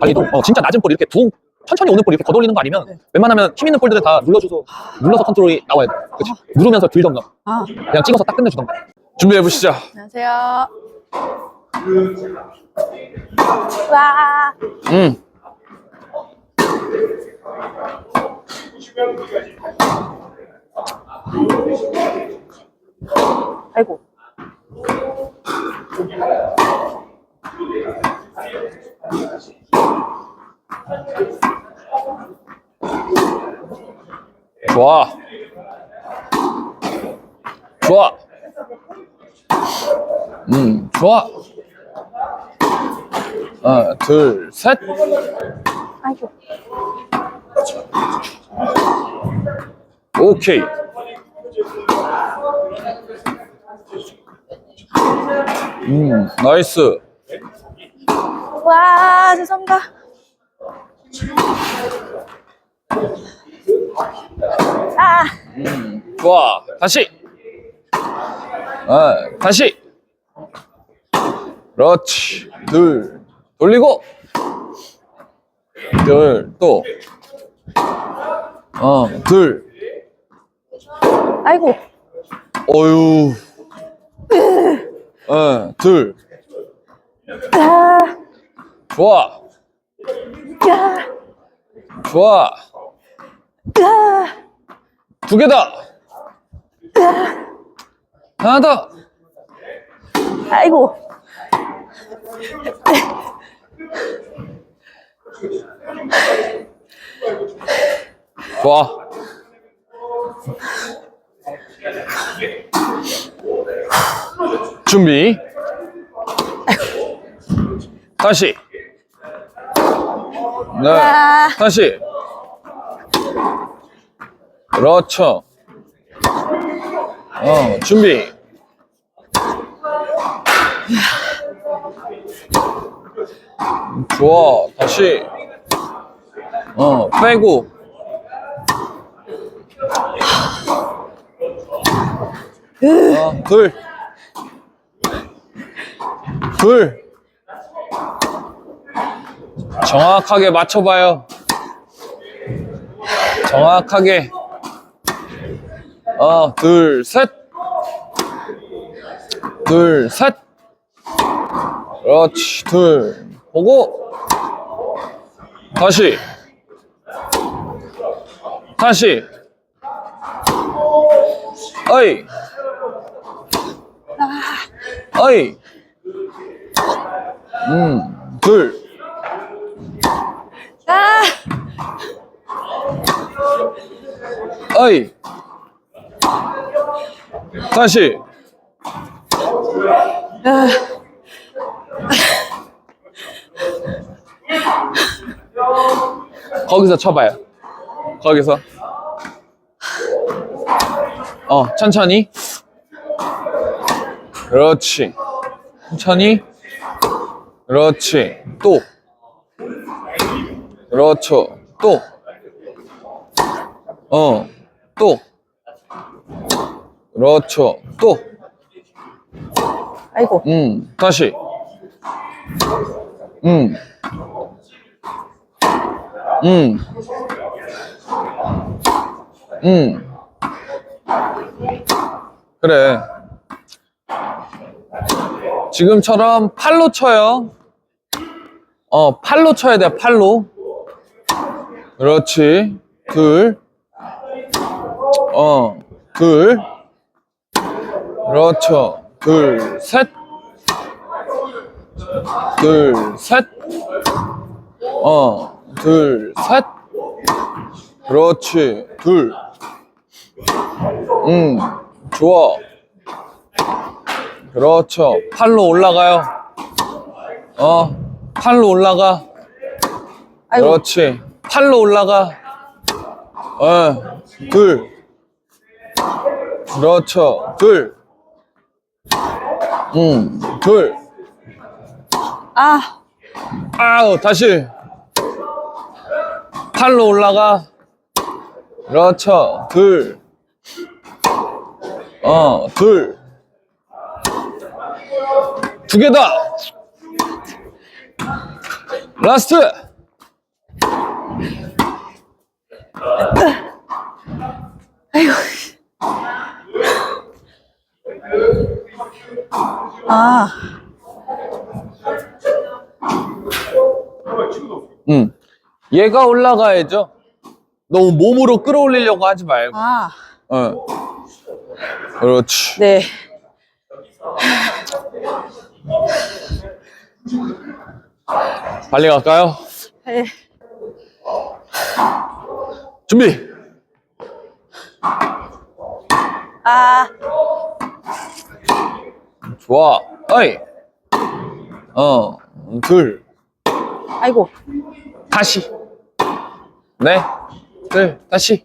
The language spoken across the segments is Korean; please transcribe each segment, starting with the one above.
달리도 어, 진짜 낮은 볼 이렇게 둥 천천히 오는 볼 이렇게 걷어올리는 거 아니면 웬만하면 힘 있는 볼들은 다 눌러줘서 눌러서 컨트롤이 나와야 돼. 그치? 누르면서 들던가 아, 그냥 찍어서 딱 끝내주던가. 준비해 보시죠. 안녕하세요. 와, 음. 아이고. 좋아. 좋아. 음, 좋아. 하나, 둘, 셋. 아이고. 오케이. 음, 나이스. 와, 죄송합니다. 아, 좋아. 다시. 아, 다시. 그렇지. 둘. 돌리고. 둘. 또. 어, 둘. 아이고. 어유. 어, 둘. 아, 좋아. 야, 좋아. 야, 두 개다. 하나 더. 아이고. 좋아. 준비. 다시. 네. 아, 다시. 그렇죠. 어, 준비. 좋아. 다시. 어, 빼고. 어, 둘. 둘. 정확하게 맞춰봐요. 정확하게. 어, 둘, 셋. 둘, 셋. 그렇지, 둘. 보고. 다시. 다시. 어이. 어이. 음, 둘. 아, 어이. 다시. 아, 거기서 쳐봐요. 거기서. 어, 천천히. 그렇지. 천천히. 그렇지. 또. 그렇죠. 또. 어, 또. 그렇죠. 또. 아이고. 음, 다시. 음. 음. 음. 그래. 지금처럼 팔로 쳐요. 어, 팔로 쳐야 돼, 팔로. 그렇지. 둘. 어, 둘. 그렇죠. 둘, 셋. 둘, 셋. 어, 둘, 셋. 그렇지. 둘. 음, 좋아. 그렇죠. 팔로 올라가요. 어, 팔로 올라가. 아이고. 그렇지. 팔로 올라가. 어, 둘. 그렇죠. 둘. 음, 둘. 아, 아우, 다시. 팔로 올라가. 그렇죠. 둘. 어, 둘. 두 개다. 라스트. 아이고. 아, 응. 얘가 올라가야죠. 너무 몸으로 끌어올리려고 하지 말고. 아, 어. 그렇지. 네. 빨리 갈까요? 네. 준비. 아, 좋아. 어이. 어. 둘. 아이고. 다시. 네. 둘. 다시.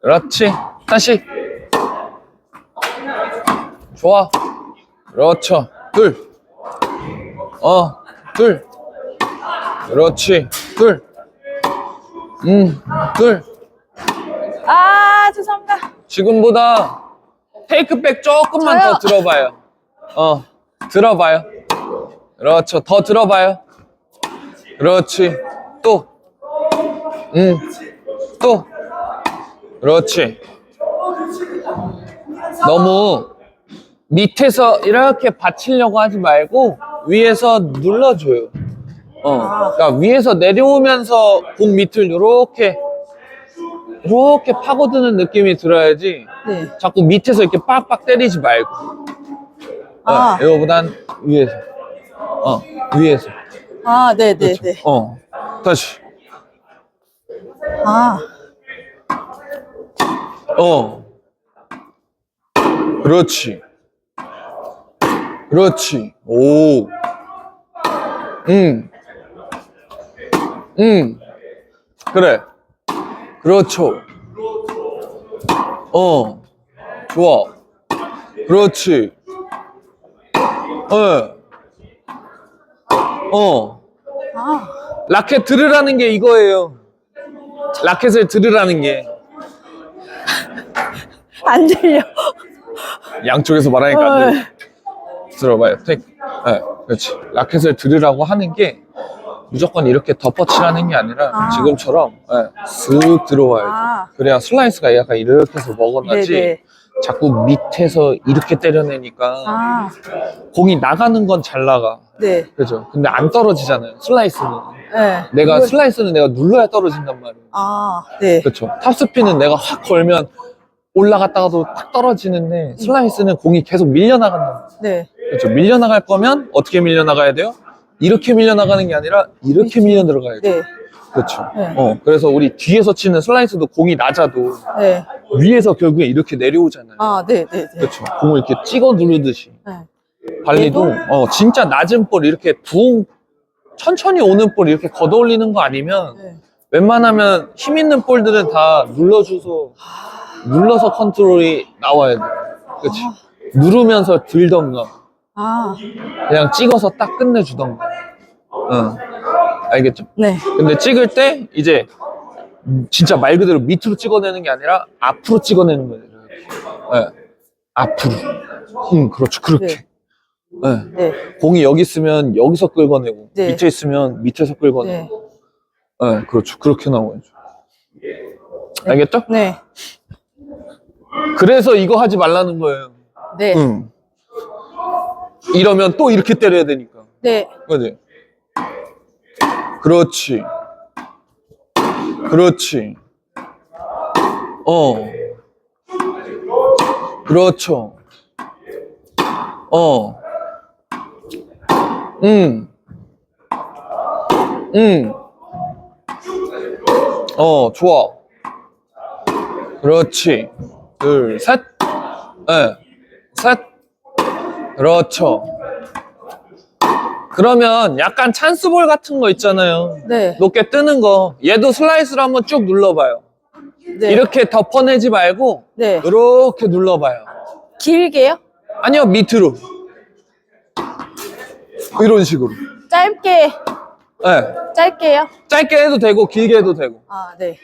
그렇지. 다시. 좋아. 그렇죠. 둘. 어. 둘. 그렇지. 둘. 음. 둘. 아, 죄송합니다. 지금보다 테이크백 조금만 저요? 더 들어봐요. 어, 들어봐요. 그렇죠. 더 들어봐요. 그렇지. 또. 음. 또. 그렇지. 너무 밑에서 이렇게 받치려고 하지 말고 위에서 눌러줘요. 어, 그러니까 위에서 내려오면서 공 밑을 이렇게 이렇게 파고드는 느낌이 들어야지 네. 자꾸 밑에서 이렇게 빡빡 때리지 말고. 아. 어, 이거보단 위에서. 어 위에서. 아, 네, 네, 그렇죠. 네. 어 다시. 아, 어. 그렇지. 그렇지. 오 음. 음. 그래 그렇죠 어 좋아 그렇지 어. 어. 아, 라켓 들으라는 게 이거예요. 라켓을 들으라는 게. 안 들려. 양쪽에서 말하니까 어. 안 들려. 들어봐요. 택. 네, 그렇지. 라켓을 들으라고 하는 게 무조건 이렇게 덮어치라는 게 아니라 아. 지금처럼 네, 쓱 들어와야죠. 아. 그래야 슬라이스가 약간 이렇게 해서 먹어나지 네, 네. 자꾸 밑에서 이렇게 때려내니까 아, 공이 나가는 건 잘 나가. 네. 그죠? 근데 안 떨어지잖아요. 슬라이스는. 네. 내가 이거- 슬라이스는 내가 눌러야 떨어진단 말이에요. 아, 네. 그렇죠. 탑스피는 내가 확 걸면 올라갔다가도 탁 떨어지는데 슬라이스는 공이 계속 밀려나간다. 네. 그렇죠. 밀려나갈 거면 어떻게 밀려나가야 돼요? 이렇게 밀려나가는 게 아니라 이렇게 밀려 들어가야 돼요. 네. 그렇죠. 네. 어, 그래서 우리 뒤에서 치는 슬라이스도 공이 낮아도 네. 위에서 결국에 이렇게 내려오잖아요. 아, 네, 네, 네. 그렇죠. 공을 이렇게 찍어 누르듯이. 네. 발리도 얘도? 어, 진짜 낮은 볼 이렇게 붕 천천히 오는 볼 이렇게 걷어올리는 거 아니면 네. 웬만하면 힘 있는 볼들은 다 눌러줘서 눌러서 컨트롤이 나와야 돼. 그렇지. 누르면서 들던가 아, 그냥 찍어서 딱 끝내주던가. 응. 알겠죠? 네. 근데 찍을 때 이제 진짜 말 그대로 밑으로 찍어내는 게 아니라 앞으로 찍어내는 거예요. 예. 앞으로. 응, 그렇죠. 그렇게. 예. 네. 공이 여기 있으면 여기서 끌어내고 네. 밑에 있으면 밑에서 끌어내고. 네. 예, 그렇죠. 그렇게 나와야죠. 알겠죠? 네. 그래서 이거 하지 말라는 거예요. 네. 응. 이러면 또 이렇게 때려야 되니까. 네. 그지? 그렇지. 그렇지. 어. 그렇죠. 어. 응. 응. 어, 좋아. 그렇지. 둘, 셋. 예. 셋. 그렇죠. 그러면 약간 찬스볼 같은 거 있잖아요. 네. 높게 뜨는 거. 얘도 슬라이스로 한번 쭉 눌러봐요. 네. 이렇게 덮어내지 말고 네. 이렇게 눌러봐요. 길게요? 아니요, 밑으로. 이런 식으로. 짧게, 네. 짧게요? 짧게 해도 되고 길게 해도 되고. 아, 네.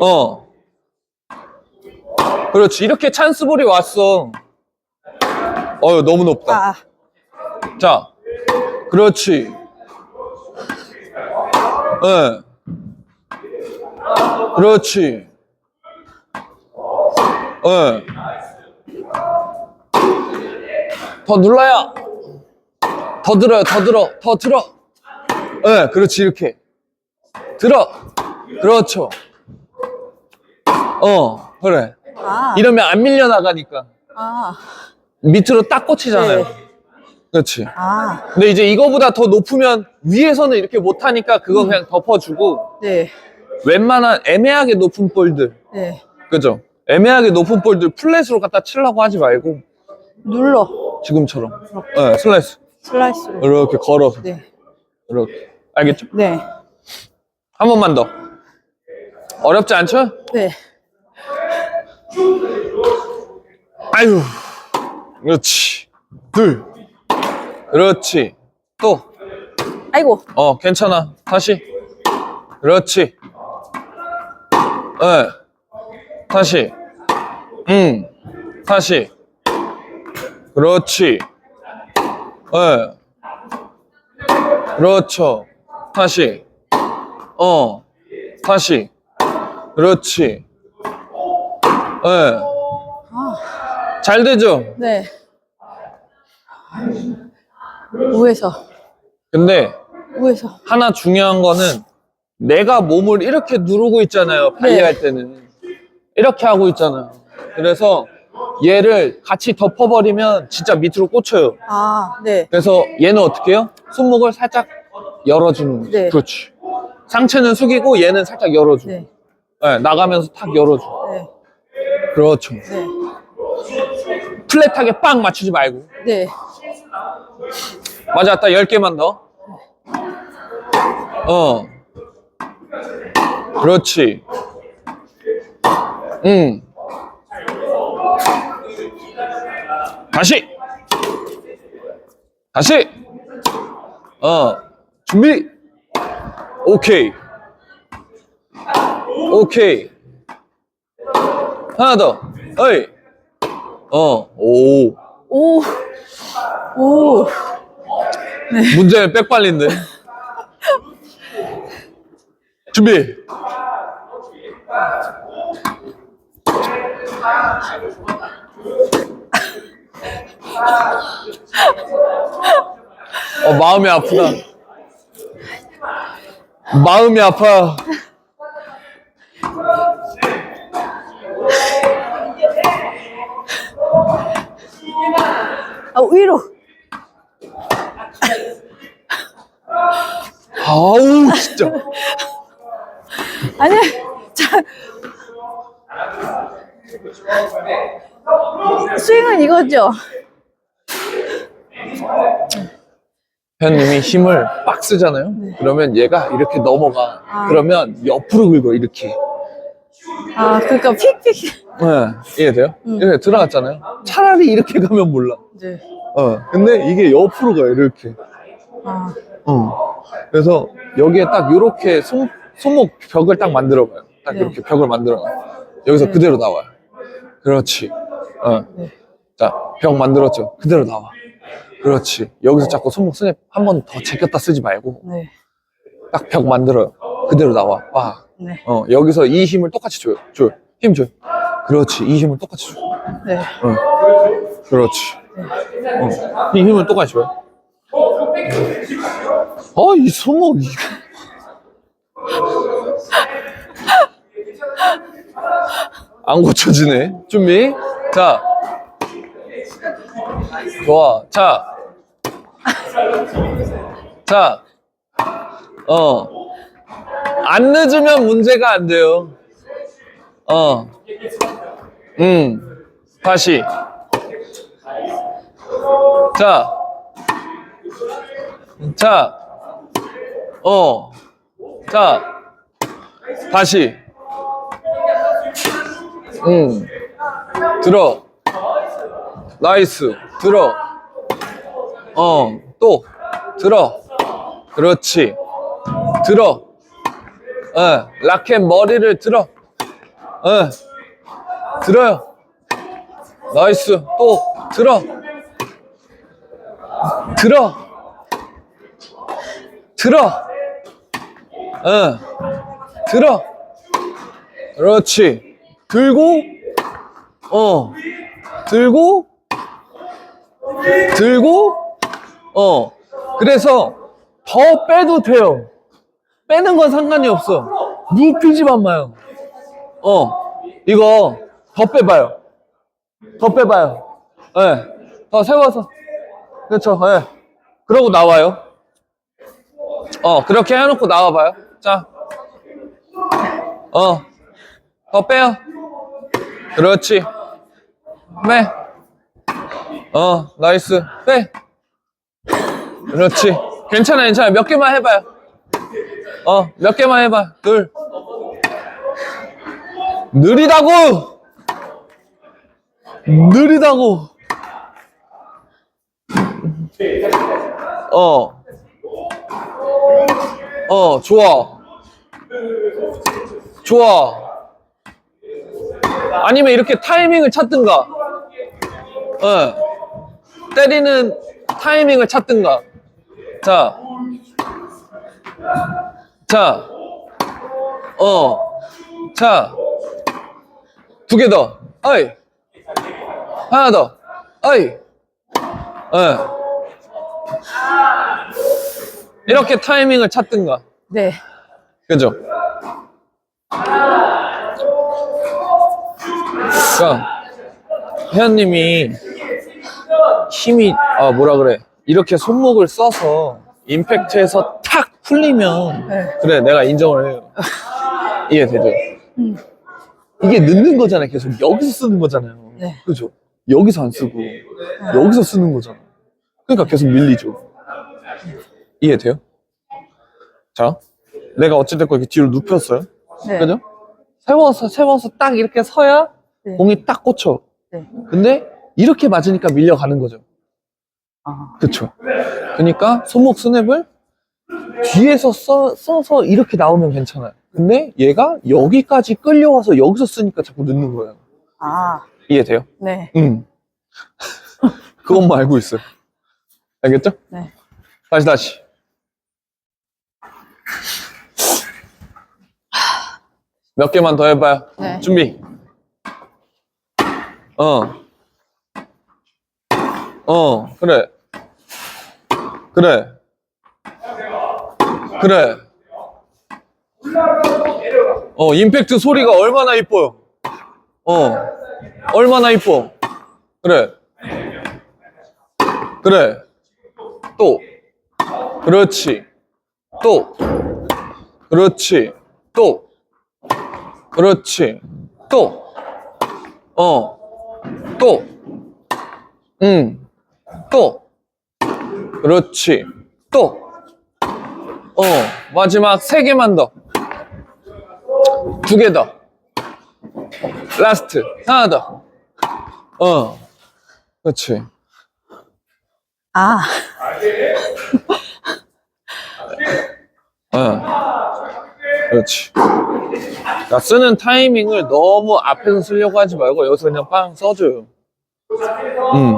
어. 그렇지. 이렇게 찬스볼이 왔어. 어휴, 너무 높다. 아, 자, 그렇지. 예. 그렇지. 예. 더 눌러요. 더 들어요, 더 들어, 더 들어. 예, 그렇지, 이렇게. 들어. 그렇죠. 어, 그래. 아, 이러면 안 밀려나가니까. 아, 밑으로 딱 꽂히잖아요. 네. 그렇지. 아, 근데 이제 이거보다 더 높으면 위에서는 이렇게 못하니까 그거 그냥 덮어주고 네, 웬만한 애매하게 높은 볼들 네. 그죠? 애매하게 높은 볼들 플랫으로 갖다 치려고 하지 말고 눌러. 지금처럼 네, 슬라이스 슬라이스로. 이렇게 걸어서 네, 이렇게 알겠죠? 네, 한 번만 더 어렵지 않죠? 네. 아유 그렇지 둘 그렇지 또 아이고, 어, 괜찮아. 다시. 그렇지. 예. 다시. 응. 다시. 그렇지. 예. 그렇죠. 다시. 어. 다시. 그렇지. 예. 잘 되죠? 네. 위에서, 근데 위에서. 하나 중요한 거는 내가 몸을 이렇게 누르고 있잖아요. 발리할 때는. 이렇게 하고 있잖아요. 그래서 얘를 같이 덮어버리면 진짜 밑으로 꽂혀요. 아, 네, 그래서 얘는 어떻게 해요? 손목을 살짝 열어주는 거죠. 네. 그렇지. 상체는 숙이고 얘는 살짝 열어줘. 네, 네, 나가면서 탁 열어줘. 네, 그렇죠. 네, 플랫하게 빵 맞추지 말고. 네. 딱 10개만 더. 어. 그렇지. 응. 다시. 다시. 어. 준비. 오케이. 오케이. 하나 더. 어이. 어. 오. 오, 오. 문제는 빽빨린데. 준비. 어, 마음이 아프다. 마음이 아파. 아, 위로. 아우, 진짜. 아니, 자. 스윙은 이거죠? 회원님이 힘을 빡 쓰잖아요? 그러면 얘가 이렇게 넘어가. 아. 그러면 옆으로 긁어, 이렇게. 아, 그니까 픽픽. 네, 이해돼요? 음. 이렇게 들어갔잖아요. 차라리 이렇게 가면 몰라. 네. 어, 근데 이게 옆으로 가요, 이렇게. 아, 어. 그래서 여기에 딱 이렇게 손, 손목 벽을 딱 만들어봐요. 딱 네. 이렇게 벽을 만들어. 여기서 네. 그대로 나와요. 그렇지. 어. 네. 자, 벽 만들었죠? 그대로 나와. 그렇지. 여기서 자꾸 손목 스냅 한 번 더 제꼈다 쓰지 말고 네. 딱 벽 만들어요. 그대로 나와. 와. 네. 어, 여기서 이 힘을 똑같이 줘요. 줘요. 힘 줘요. 그렇지. 이 힘을 똑같이 줘. 네. 어. 그렇지. 어. 이 힘을 똑같이 줘요. 어, 이 손목. 안 고쳐지네. 준비. 자. 좋아. 자. 자. 어. 안 늦으면 문제가 안 돼요. 어. 음. 다시. 자. 자. 어. 자. 다시. 응. 들어. 나이스. 들어. 어. 또. 들어. 그렇지. 들어. 어. 라켓 머리를 들어. 어. 들어요. 나이스. 또. 들어. 들어. 들어. 어. 들어. 그렇지. 들고, 어, 들고, 들고, 어. 그래서 더 빼도 돼요. 빼는 건 상관이 없어. 눕히지만 마요. 어, 이거 더 빼봐요. 더 빼봐요. 예. 더 세워서. 그렇죠. 예. 그러고 나와요. 어, 그렇게 해놓고 나와봐요. 자. 어. 더 빼요. 그렇지. 빼. 어, 나이스. 빼. 그렇지. 괜찮아, 괜찮아. 몇 개만 해봐요. 어, 몇 개만 해봐. 둘. 느리다고! 느리다고! 어. 어, 좋아. 좋아. 아니면 이렇게 타이밍을 찾든가. 어. 때리는 타이밍을 찾든가. 자. 자. 어. 자. 두 개 더. 어이. 하나 더. 어이. 예. 이렇게 타이밍을 찾든가. 네. 그죠? 그러니까 회원님이 힘이 아 뭐라 그래 이렇게 손목을 써서 임팩트에서 탁 풀리면 네. 그래 내가 인정을 해요 이해되죠? 음. 이게 늦는 거잖아요 계속 여기서 쓰는 거잖아요 네. 그죠? 여기서 안 쓰고 여기서 쓰는 거잖아 그러니까 계속 밀리죠 이해돼요? 자 내가 어찌됐건 이렇게 뒤로 눕혔어요 네. 그죠? 세워서 세워서 딱 이렇게 서야 네. 공이 딱 꽂혀. 네. 근데 이렇게 맞으니까 밀려가는 거죠. 아. 그쵸? 그러니까 손목 스냅을 뒤에서 써, 써서 이렇게 나오면 괜찮아요. 근데 얘가 여기까지 끌려와서 여기서 쓰니까 자꾸 늦는 거예요. 아. 이해돼요? 네. 응. 그것만 알고 있어요. 알겠죠? 네. 다시 다시. 몇 개만 더 해봐요. 네. 준비. 어. 어, 그래. 그래. 그래. 어, 임팩트 소리가 얼마나 이뻐요. 어, 얼마나 이뻐. 그래. 그래. 또. 그렇지. 또. 그렇지. 또. 그렇지. 또. 어. 또. 응. 또. 그렇지. 또. 어. 마지막 세 개만 더. 두 개 더. 라스트. 하나 더. 어. 그렇지. 아. 어. 그렇지. 그러니까 쓰는 타이밍을 너무 앞에서 쓰려고 하지 말고 여기서 그냥 빵 써줘요. 음.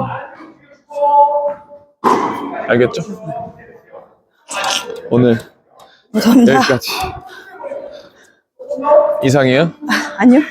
알겠죠? 오늘 감사합니다. 여기까지. 이상해요? 아니요.